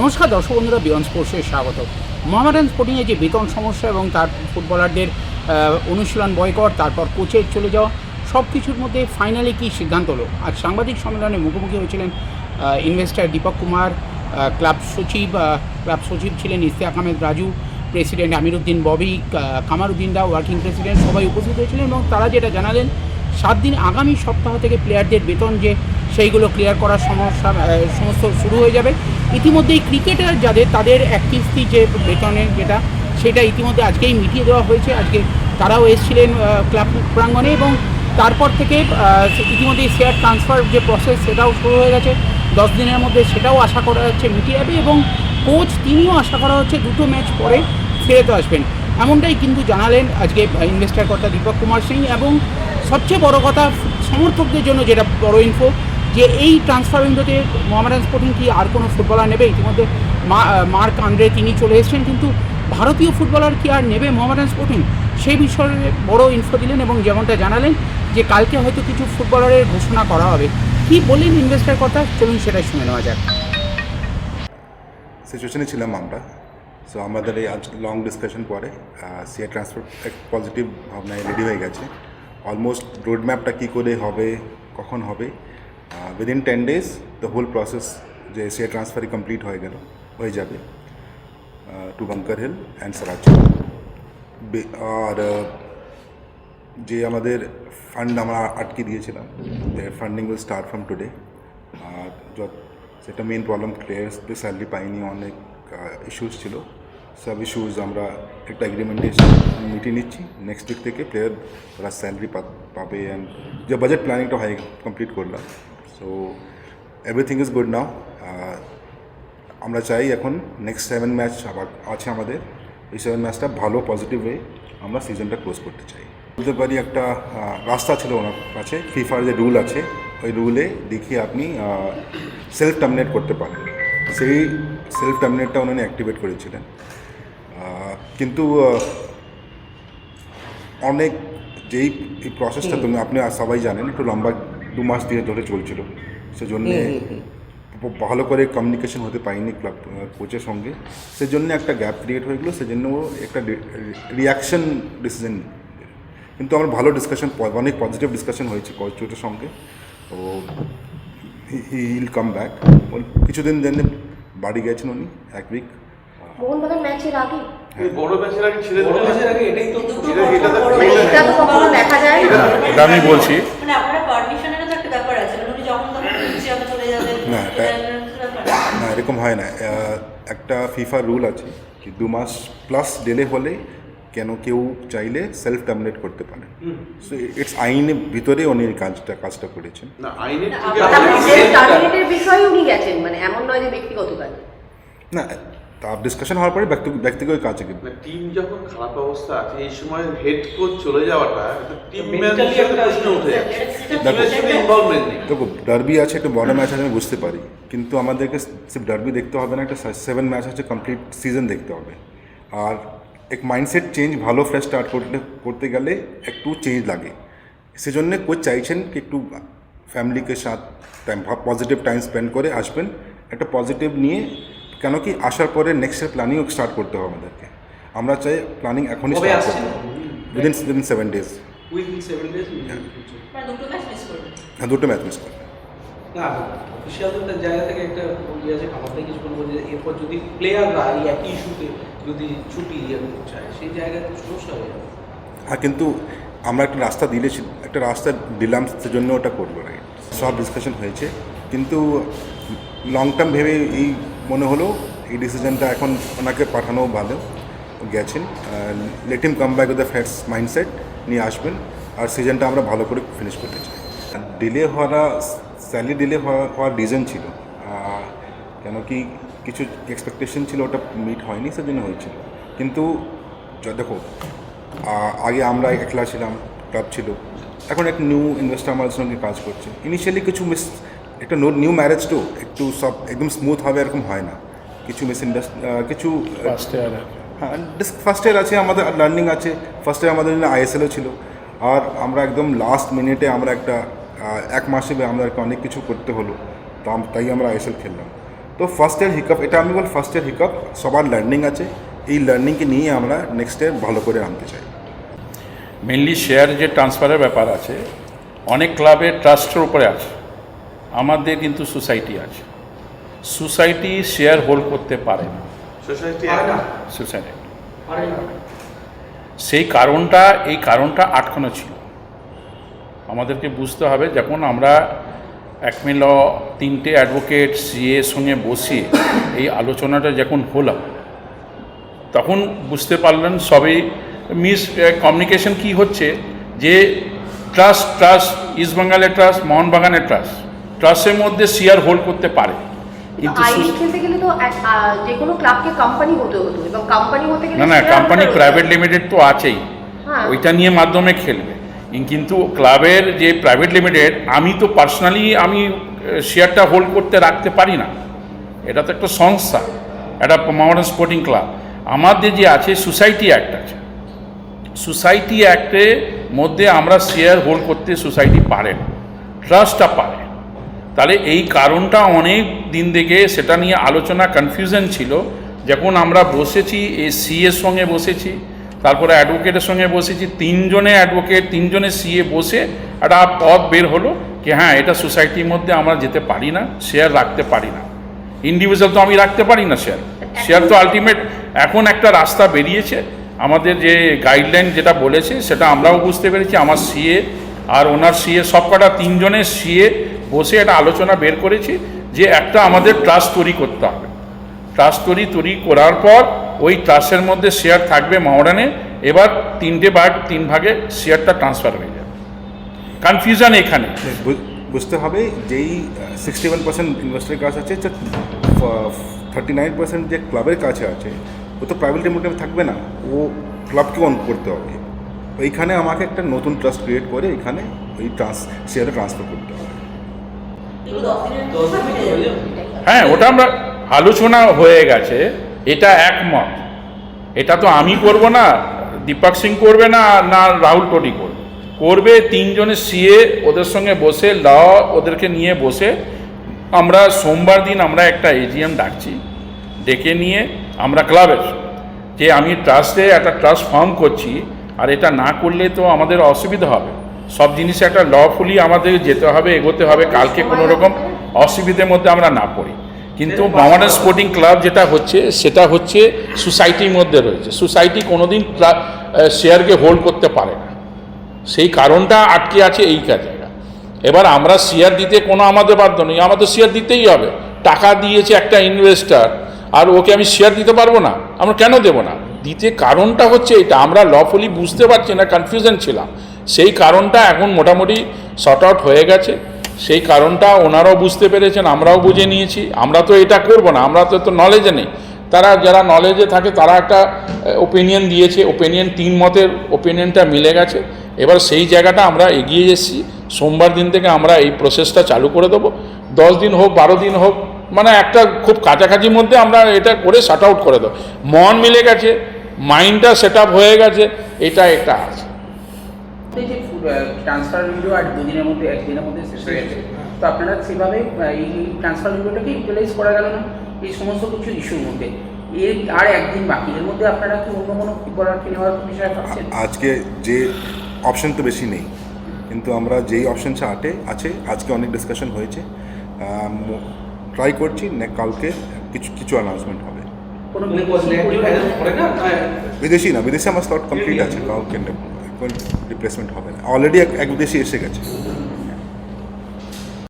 নমস্কার দর্শক বন্ধুরা বিয়ন স্পোর্টসে স্বাগত। মোহামেডান স্পোর্টিংয়ে যে বেতন সমস্যা এবং তার ফুটবলারদের অনুশীলন বয়কট, তারপর কোচের চলে যাওয়া সব কিছুর মধ্যে ফাইনালি কী সিদ্ধান্ত হলো? আজ সাংবাদিক সম্মেলনে মুখোমুখি হয়েছিলেন ইনভেস্টার দীপক কুমার ক্লাব সচিব ক্লাব সচিব ছিলেন Istiaque Ahmed Raju president Amiruddin Bobby Kamaruddin da working president সবাই উপস্থিত হয়েছিলেন এবং তারা যেটা জানালেন, সাত দিন আগামী সপ্তাহ থেকে প্লেয়ারদের বেতন যে, সেইগুলো ক্লিয়ার করার সমস্যা সমস্ত শুরু হয়ে যাবে। ইতিমধ্যেই ক্রিকেটার যাদের, তাদের এক কিস্তি যে বেতনের যেটা, সেটা ইতিমধ্যে আজকেই মিটিয়ে দেওয়া হয়েছে। আজকে তারাও এসেছিলেন ক্লাব প্রাঙ্গণে এবং তারপর থেকে ইতিমধ্যেই শেয়ার ট্রান্সফার যে প্রসেস সেটাও শুরু হয়ে গেছে। দশ দিনের মধ্যে সেটাও আশা করা হচ্ছে মিটিয়ে যাবে এবং কোচ তিনিও আশা করা হচ্ছে দুটো ম্যাচ পরে ফেরত আসবেন। এমনটাই কিন্তু জানালেন আজকে ইনভেস্টার কর্তা দীপক কুমার সিং এবং সবচেয়ে বড় কথা সমর্থকদের জন্য যেটা বড় ইনফো যে এই ট্রান্সফার উইন্ডোতে মোহামেডান স্পোর্টিং কি আর কোনো ফুটবলার নেবে? ইতিমধ্যে মার্ক আন্দ্রে তিনি চলে এসেছেন, কিন্তু ভারতীয় ফুটবলার কি আর নেবে মোহামেডান স্পোর্টিং সেই বিষয়ে বড় ইনফো দিলেন এবং যেমনটা জানালেন যে কালকে হয়তো কিছু ফুটবলারের ঘোষণা করা হবে। কি বললেন ইনভেস্টার কথা? চলুন সেটাই শুনে নেওয়া যাক। সিচুয়েশনে ছিলাম আমরা। সো আমাদের এই আজ লং ডিসকাশন পরে সিআর ট্রান্সফার এক পজিটিভ ভাবনায় রেডি হয়ে গেছে। অলমোস্ট রোড ম্যাপটা কী করে হবে, কখন হবে within ten days the whole process যে সিআর ট্রান্সফারই কমপ্লিট হয়ে গেল, হয়ে যাবে to Bunker Hill and Sarachi আর যে আমাদের ফান্ড আমরা আটকে দিয়েছিলাম funding will start from today আর যত, সেটা মেন প্রবলেম প্লেয়ার্সদের স্যালারি পাইনি, অনেক ইস্যুস ছিল। সব ইস্যুস আমরা একটা এগ্রিমেন্টে মিটিয়ে নিচ্ছি। নেক্সট উইক থেকে প্লেয়ার ওরা স্যালারি পাবে অ্যান্ড যে বাজেট প্ল্যানিংটা হয় কমপ্লিট করলাম। So everything is good now আমরা চাই এখন নেক্সট সেভেন ম্যাচ আবার আছে আমাদের। এই সেভেন ম্যাচটা ভালো পজিটিভ ওয়ে আমরা সিজনটা ক্লোজ করতে চাই। বলতে পারি একটা রাস্তা ছিল ওনার কাছে। ফিফার যে রুল আছে ওই রুলে দেখিয়ে আপনি সেলফ টার্মিনেট করতে পারেন। সেই সেলফ টার্মিনেটটা উনি অ্যাক্টিভেট করেছিলেন। কিন্তু অনেক যেই এই প্রসেসটা তুমি আপনি আর সবাই জানেন একটু লম্বা দু মাস দিয়ে ধরে চলছিল। সেজন্যে ভালো করে কমিউনিকেশন হতে পারিনি ক্লাব কোচের সঙ্গে। সেজন্য একটা গ্যাপ ক্রিয়েট হয়ে গেলো সেজন্য ও একটা রিয়াকশন ডিসিশন কিন্তু আমার ভালো ডিসকাশন অনেক পজিটিভ ডিসকাশন হয়েছে কোচের সঙ্গে। তো হিল কাম ব্যাক কিছুদিন জন্য বাড়ি গেছেন উনি এক উইক মোহনবাগান ম্যাচের আগে? এই বড় এরকম হয় না। একটা ফিফা রুল আছে কি দু মাস প্লাস ডেলে হলে কেন কেউ চাইলে সেলফ টার্মিনেট করতে পারে। সো ইটস আইনের ভিতরে উনি কাজটা কাজটা করেছেন। না আইনের বিষয়ে উনি গেছেন মানে এমন নয় যে ব্যক্তিগত কাজ না তার ডিসকাশন হওয়ার পরে ব্যক্তি ব্যক্তিগত কাজে কিন্তু টিম যখন খারাপ অবস্থা আছে এই সময় হেড কোচ চলে যাওয়াটা টিম Mentally প্রশ্ন উঠে দেখো ডার্বি আছে একটা বড় ম্যাচ আছে আমি বুঝতে পারি। কিন্তু আমাদেরকে সির্ফ ডার্বি দেখতে হবে না একটা সেভেন ম্যাচ আছে কমপ্লিট সিজন দেখতে হবে। আর এক মাইন্ডসেট চেঞ্জ ভালো ফ্রেশ স্টার্ট করতে করতে গেলে একটু চেঞ্জ লাগে। সেজন্য কোচ চাইছেন কি একটু ফ্যামিলিকে সাথ টাইম পজিটিভ টাইম স্পেন্ড করে আসবেন। একটা পজিটিভ নিয়ে কেন কি আসার পরে নেক্সট প্ল্যানিংও স্টার্ট করতে হবে আমাদেরকে। আমরা চাই প্ল্যানিং এখনই স্টার্ট করতে within within seven days within seven days হ্যাঁ দুটো ম্যাচ মিস করবে। না অফিসিয়ালদের জায়গা থেকে একটা ইয়ে আছে আমার থেকে কিছু বলব যে এরপর যদি প্লেয়াররা এই একই ইস্যুতে যদি ছুটি চায় সেই জায়গায় তো সমস্যা হয়ে যাবে। হ্যাঁ কিন্তু আমরা একটা রাস্তা দিলে একটা রাস্তা দিলাম সেজন্য ওটা করব রাইট সব ডিসকাশন হয়েছে। কিন্তু লং টার্ম ভেবে এই মনে হলো এই ডিসিশনটা এখন ওনাকে পাঠানো ভালো। গেছেন। Let him come back with the fresh mindset নিয়ে আসবেন। আর সিজনটা আমরা ভালো করে ফিনিশ করতে চাই। ডিলে হওয়াটা স্যালারি ডিলে হওয়ার রিজন ছিল। কেন কি কিছু এক্সপেকটেশন ছিল ওটা মিট হয়নি, সেজন্য হয়েছিল। কিন্তু দেখো আগে আমরা একলা ছিলাম ক্লাব ছিল। এখন এক নিউ ইনভেস্টার আমাদের সঙ্গে কাজ করছে। ইনিশিয়ালি কিছু মিস একটা নিউ ম্যারেজ তো একটু সব একদম স্মুথ হবে এরকম হয় না। কিছু মিস কিছু হ্যাঁ ফার্স্ট ইয়ার আছে আমাদের লার্নিং আছে। ফার্স্ট ইয়ার আমাদের জন্য আইএসএলও ছিল। আর আমরা একদম লাস্ট মিনিটে আমরা একটা এক মাসে আমরা অনেক কিছু করতে হলো। তো তাই আমরা আইএসএল খেললাম। তো ফার্স্ট ইয়ার হিকআপ এটা আমি বল ফার্স্ট ইয়ার হিকআপ সবার লার্নিং আছে। এই লার্নিংকে নিয়ে আমরা নেক্সট ইয়ার ভালো করে আনতে চাই। মেনলি শেয়ার যে ট্রান্সফারের ব্যাপার আছে অনেক ক্লাবের ট্রাস্টের উপরে আছে। আমাদের কিন্তু সোসাইটি আছে। সোসাইটি শেয়ার হোল্ড করতে পারে না। সোসাইটি পারে না। সোসাইটি। পারে না। সেই কারণটা এই কারণটা আটকানো ছিল। আমাদেরকে বুঝতে হবে যখন আমরা একমি ল তিনটে অ্যাডভোকেট সিএ সঙ্গে বসিয়ে এই আলোচনাটা যখন হলাম তখন বুঝতে পারলেন সবই মিস কমিউনিকেশন কি হচ্ছে? যে ট্রাস্ট ট্রাস্ট ইস্ট বেঙ্গলের ট্রাস্ট মোহনবাগানের ট্রাস্ট ট্রাস্টের মধ্যে শেয়ার হোল্ড করতে পারে। না না কোম্পানি প্রাইভেট লিমিটেড তো আছেই। হ্যাঁ। ওইটা নিয়ে মাধ্যমে খেলবে। কিন্তু ক্লাবের যে প্রাইভেট লিমিটেড আমি তো পার্সোনালি আমি শেয়ারটা হোল্ড করতে রাখতে পারি না। এটা তো একটা সংস্থা। একটা মডার্ন স্পোর্টিং ক্লাব আমাদের যে আছে সোসাইটি অ্যাক্ট আছে। সোসাইটি অ্যাক্টের মধ্যে আমরা শেয়ার হোল্ড করতে সোসাইটি পারে না। ট্রাস্টটা পারে তাহলে এই কারণটা অনেক দিন থেকে সেটা নিয়ে আলোচনা কনফিউশন ছিল। যখন আমরা বসেছি এই সিএর সঙ্গে বসেছি, তারপরে অ্যাডভোকেটের সঙ্গে বসেছি, তিনজনে অ্যাডভোকেট তিনজনে সিএ বসে একটা পথ বের হলো কি হ্যাঁ এটা সোসাইটির মধ্যে আমরা যেতে পারি না শেয়ার রাখতে পারি না। ইন্ডিভিজুয়াল তো আমি রাখতে পারি না শেয়ার শেয়ার তো আলটিমেট এখন একটা রাস্তা বেরিয়েছে। আমাদের যে গাইডলাইন যেটা বলেছে, সেটা আমরাও বুঝতে পেরেছি। আমার সিএ আর ওনার সিএ সব কটা তিনজনের সিএ বসে একটা আলোচনা বের করেছি যে একটা আমাদের ট্রাস্ট তৈরি করতে হবে। ট্রাস্ট তৈরি তৈরি করার পর ওই ট্রাস্টের মধ্যে শেয়ার থাকবে মহারানে, এবার তিনটে ভাগ, তিন ভাগে শেয়ারটা ট্রান্সফার হয়ে যাবে। কনফিউশন এখানে। বু- বুঝতে হবে যেই সিক্সটি ওয়ান পার্সেন্ট ইনভেস্টারের কাছে আছে থার্টি নাইন পার্সেন্ট যে ক্লাবের কাছে আছে, ও তো প্রাইভেট লিমিটেড থাকবে না, ও ক্লাবকে অন করতে হবে। ওইখানে আমাকে একটা নতুন ট্রাস্ট ক্রিয়েট করে এখানে ওই ট্রান্স শেয়ারে ট্রান্সফার করতে হবে। হয়ে, ওটা আমরা আলোচনা হয়ে গেছে। এটা একমত। এটা তো আমি করব না, দীপক সিং করবে না না রাহুল টোডি করবে। করবে তিনজনের সিএ ওদের সঙ্গে বসে, ল ওদেরকে নিয়ে বসে। আমরা সোমবার দিন আমরা একটা এজিএম ডাকছি, ডেকে নিয়ে আমরা ক্লাবের যে আমি ট্রাস্টে একটা ট্রাস্ট ফর্ম করছি, আর এটা না করলে তো আমাদের অসুবিধা হবে। সব জিনিসে একটা লফুলি আমাদের যেতে হবে, এগোতে হবে, কালকে কোনো রকম অসুবিধের মধ্যে আমরা না পড়ি। কিন্তু মামাডান স্পোর্টিং ক্লাব যেটা হচ্ছে, সেটা হচ্ছে সোসাইটির মধ্যে রয়েছে। সোসাইটি কোনোদিন শেয়ারকে হোল্ড করতে পারে না। সেই কারণটা আটকে আছে এই কাজে। এবার আমরা শেয়ার দিতে কোনো আমাদের বাধ্য নেই। আমাদের শেয়ার দিতেই হবে। টাকা দিয়েছে একটা ইনভেস্টার আর ওকে আমি শেয়ার দিতে পারব না। আমরা কেন দেবো না? দিতে কারণটা হচ্ছে এটা। আমরা লফুলি বুঝতে পারছি না কনফিউশন ছিলাম। সেই কারণটা এখন মোটামুটি শর্ট আউট হয়ে গেছে। সেই কারণটা ওনারাও বুঝতে পেরেছেন, আমরাও বুঝে নিয়েছি। আমরা তো এটা করব না, আমরা তো তো নলেজে নেই। তারা যারা নলেজে থাকে, তারা একটা ওপিনিয়ন দিয়েছে। ওপিনিয়ন তিন মতের ওপিনিয়নটা মিলে গেছে। এবার সেই জায়গাটা আমরা এগিয়ে এসেছি। সোমবার দিন থেকে আমরা এই প্রসেসটা চালু করে দেবো। দশ দিন হোক, বারো দিন হোক মানে একটা খুব কাছাকাছির মধ্যে আমরা এটা করে শার্ট আউট করে দেবো। মন মিলে গেছে মাইন্ডটা সেট হয়ে গেছে, এটা একটা আছে। এই যে ট্রান্সফার উইন্ডো আর দুদিনের মধ্যে একদিনের মধ্যে শেষ হয়ে গেছে। তো আপনারা সেভাবে এই ট্রান্সফার উইন্ডোটাকে ইউটিলাইজ করা গেল না। এই সমস্ত কিছু ইস্যুর মধ্যে। এর আর একদিন বাকি। এর মধ্যে আপনারা কি অন্য কোনো পড়ার নেওয়ার বিষয়ে ভাবছেন আজকে যে অপশন তো বেশি নেই। কিন্তু আমরা যেই অপশন আটে আছে আজকে অনেক ডিসকাশন হয়েছে। ট্রাই করছি নে কালকে কিছু কিছু অ্যানাউন্সমেন্ট হবে। কোনো বিদেশি না? বিদেশি আমার স্লট কমপ্লিট আছে কাউকে রিপ্লেসমেন্ট হবে না। অলরেডি এক দেশে এসে গেছে।